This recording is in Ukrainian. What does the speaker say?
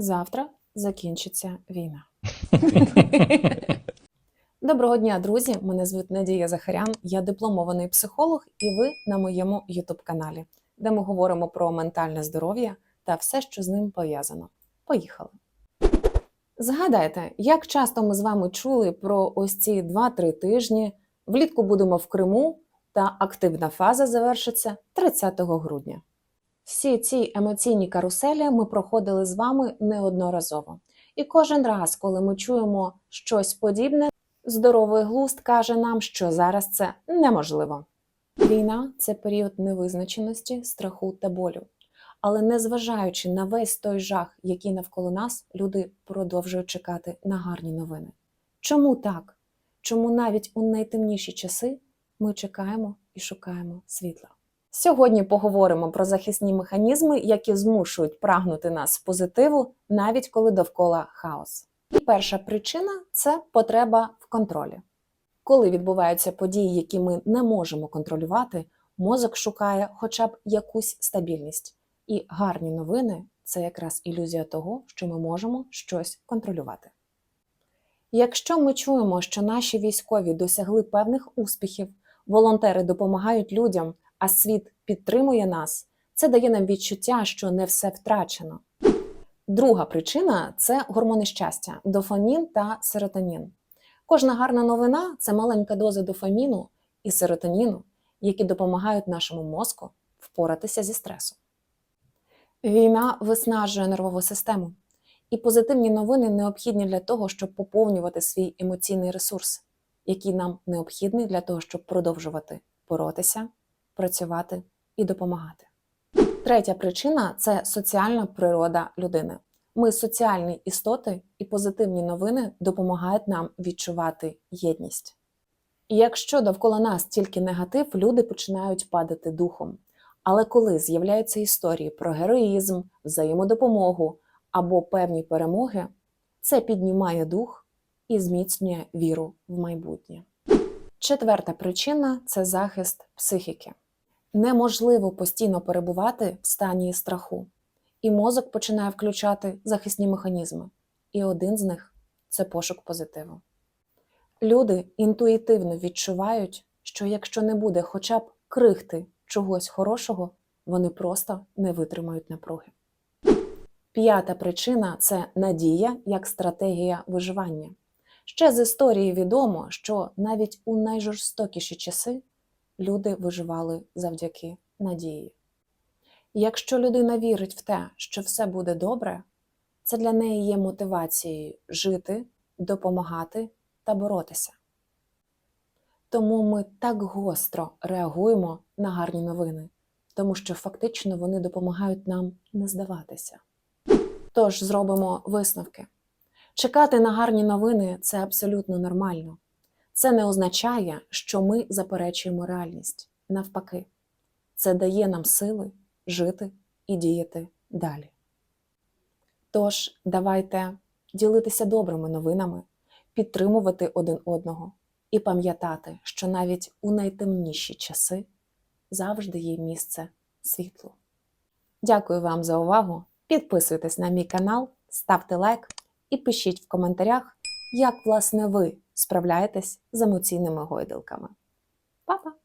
Завтра закінчиться війна. Доброго дня, друзі! Мене звуть Надія Захарян, я дипломований психолог, і ви на моєму youtube каналі де ми говоримо про ментальне здоров'я та все, що з ним пов'язано. Поїхали! Згадайте, як часто ми з вами чули про ось ці 2-3 тижні. Влітку будемо в Криму, та активна фаза завершиться 30 грудня. Всі ці емоційні каруселі ми проходили з вами неодноразово. І кожен раз, коли ми чуємо щось подібне, здоровий глузд каже нам, що зараз це неможливо. Війна це період невизначеності, страху та болю. Але незважаючи на весь той жах, який навколо нас, люди продовжують чекати на гарні новини. Чому так? Чому навіть у найтемніші часи ми чекаємо і шукаємо світла? Сьогодні поговоримо про захисні механізми, які змушують прагнути нас позитиву, навіть коли довкола хаос. І перша причина це потреба в контролі. Коли відбуваються події, які ми не можемо контролювати, мозок шукає хоча б якусь стабільність. І гарні новини це якраз ілюзія того, що ми можемо щось контролювати. Якщо ми чуємо, що наші військові досягли певних успіхів, волонтери допомагають людям, а світ підтримує нас, це дає нам відчуття, що не все втрачено. Друга причина це гормони щастя, дофамін та серотонін. Кожна гарна новина це маленька доза дофаміну і серотоніну, які допомагають нашому мозку впоратися зі стресом. Війна виснажує нервову систему, і позитивні новини необхідні для того, щоб поповнювати свій емоційний ресурс, який нам необхідний для того, щоб продовжувати боротися, працювати і допомагати. Третя причина це соціальна природа людини. Ми соціальні істоти, і позитивні новини допомагають нам відчувати єдність. І якщо довкола нас тільки негатив, люди починають падати духом. Але коли з'являються історії про героїзм, взаємодопомогу або певні перемоги, це піднімає дух і зміцнює віру в майбутнє. Четверта причина це захист психіки. Неможливо постійно перебувати в стані страху, і мозок починає включати захисні механізми. І один з них це пошук позитиву. Люди інтуїтивно відчувають, що якщо не буде хоча б крихти чогось хорошого, вони просто не витримають напруги. П'ята причина це надія як стратегія виживання. Ще з історії відомо, що навіть у найжорстокіші часи люди виживали завдяки надії. Якщо людина вірить в те, що все буде добре, це для неї є мотивацією жити, допомагати та боротися. Тому ми так гостро реагуємо на гарні новини, тому що фактично вони допомагають нам не здаватися. Тож зробимо висновки. Чекати на гарні новини це абсолютно нормально. Це не означає, що ми заперечуємо реальність. Навпаки, це дає нам сили жити і діяти далі. Тож, давайте ділитися добрими новинами, підтримувати один одного і пам'ятати, що навіть у найтемніші часи завжди є місце світлу. Дякую вам за увагу! Підписуйтесь на мій канал, ставте лайк і пишіть в коментарях, як власне ви справляєтесь з емоційними гойдалками. Па-па!